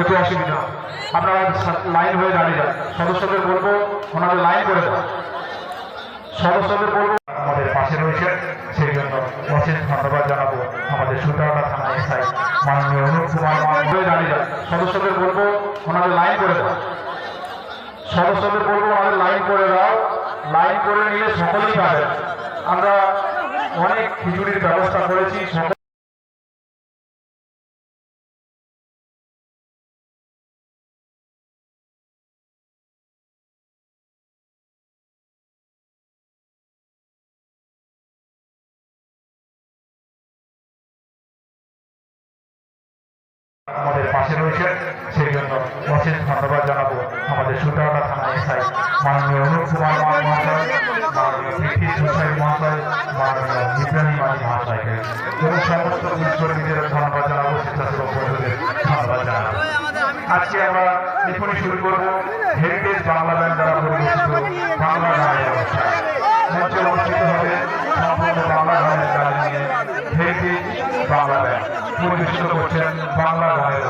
একটু অসুবিধা। আপনারা লাইন হয়ে দাঁড়িয়ে যান। সদস্যদের বলব, ওনাদের লাইন করে দেন সদস্যদের বলব, আমাদের পাশে রয়েছে সেই জন্য অশেষ ধন্যবাদ জানাব আমাদের সুতারলা থানা এসআই মাননীয় অনুপ কুমার হয়ে দাঁড়িয়ে যান। সদস্যদের বলব, ওনাদের লাইন করে দাও। সদস্যদের বলব, আমাদের লাইন করে দাও। লাইন করে নিলে সকলেই পাবেন আমরা অনেক খিচুড়ির ব্যবস্থা করেছি আমাদের পাশে রয়েছে সেই জন্য অশেষ ধন্যবাদ জানাব আমাদের সুতারলা থানা এসআই মাননীয় অনুপ কুমার মহাশয় মহাশয়, মাননীয় মহাশয়কে। এবং সমস্ত ধন্যবাদ জানাব, স্বেচ্ছাসেবক ধন্যবাদ জানাব। আজকে আমরা এখনই শুরু করব হেরিটেজ বাংলা ব্যান্ড দ্বারা পরিবেশিত বাংলা গানের অনুষ্ঠান। মঞ্চে অনুষ্ঠিত হবে সম্পূর্ণ বাংলা গানের গান নিয়ে হেরিটেজ বাংলা ব্যান্ড। পরিবেশিত করছেন বাংলা গানের